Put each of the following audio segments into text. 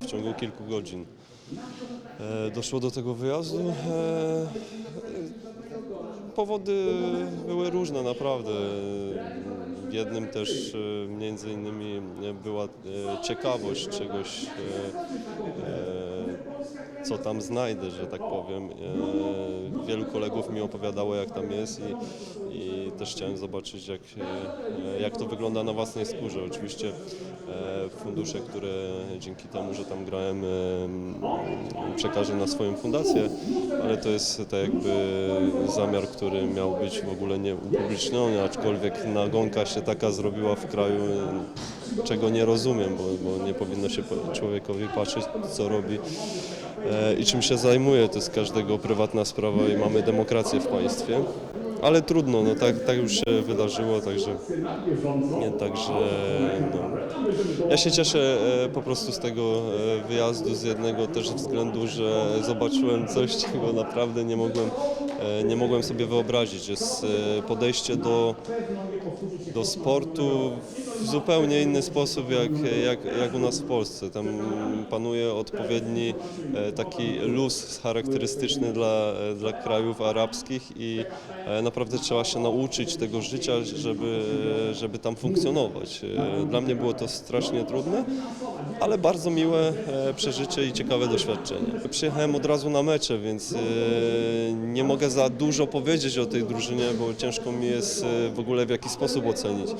w ciągu kilku godzin e, doszło do tego wyjazdu. E, Powody były różne naprawdę. Jednym też e, między innymi była ciekawość czegoś, co tam znajdę, że tak powiem. E, Wielu kolegów mi opowiadało jak tam jest i, i też chciałem zobaczyć jak, e, jak to wygląda na własnej skórze. Oczywiście e, fundusze, które dzięki temu, że tam grałem, e, przekażę na swoją fundację, ale to jest tak jakby zamiar, który miał być w ogóle nie upubliczniony, aczkolwiek nagonka się taka zrobiła w kraju, czego nie rozumiem, bo, bo nie powinno się człowiekowi patrzeć, co robi e, i czym się zajmuje. To jest każdego prywatna sprawa i mamy demokrację w państwie. Ale trudno, no tak, tak już się wydarzyło, także, nie, także no. ja się cieszę e, po prostu z tego e, wyjazdu z jednego też względu, że zobaczyłem coś, czego naprawdę nie mogłem, nie mogłem sobie wyobrazić. Jest e, podejście do, do sportu w zupełnie inny sposób jak, jak, jak u nas w Polsce. Tam panuje odpowiedni e, taki luz charakterystyczny dla, e, dla krajów arabskich i e, naprawdę trzeba się nauczyć tego życia, żeby, żeby tam funkcjonować. E, Dla mnie było to strasznie trudne, ale bardzo miłe e, przeżycie i ciekawe doświadczenie. Przyjechałem od razu na mecze, więc e, nie mogę za dużo powiedzieć o tej drużynie, bo ciężko mi jest e, w ogóle w jaki sposób ocenić. E,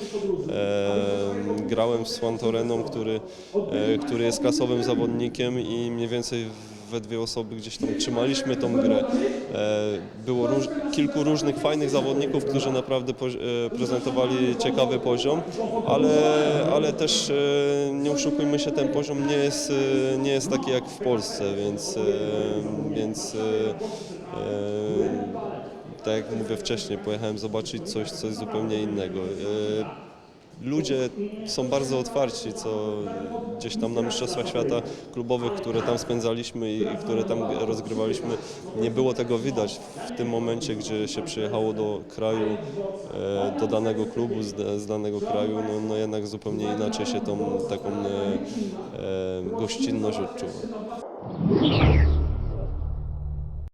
Grałem z Swantoreną, który, e, który jest klasowym zawodnikiem i mniej więcej we dwie osoby gdzieś tam trzymaliśmy tą grę. Było róż, kilku różnych fajnych zawodników, którzy naprawdę prezentowali ciekawy poziom, ale, ale też nie oszukujmy się, ten poziom nie jest, nie jest taki jak w Polsce, więc, więc tak jak mówię wcześniej, pojechałem zobaczyć coś, coś zupełnie innego. E, Ludzie są bardzo otwarci, co gdzieś tam na Mistrzostwach Świata klubowych, które tam spędzaliśmy i które tam rozgrywaliśmy, nie było tego widać w tym momencie, gdzie się przyjechało do kraju, e, do danego klubu z, danego kraju, no, no jednak zupełnie inaczej się tą taką e, gościnność odczuwa.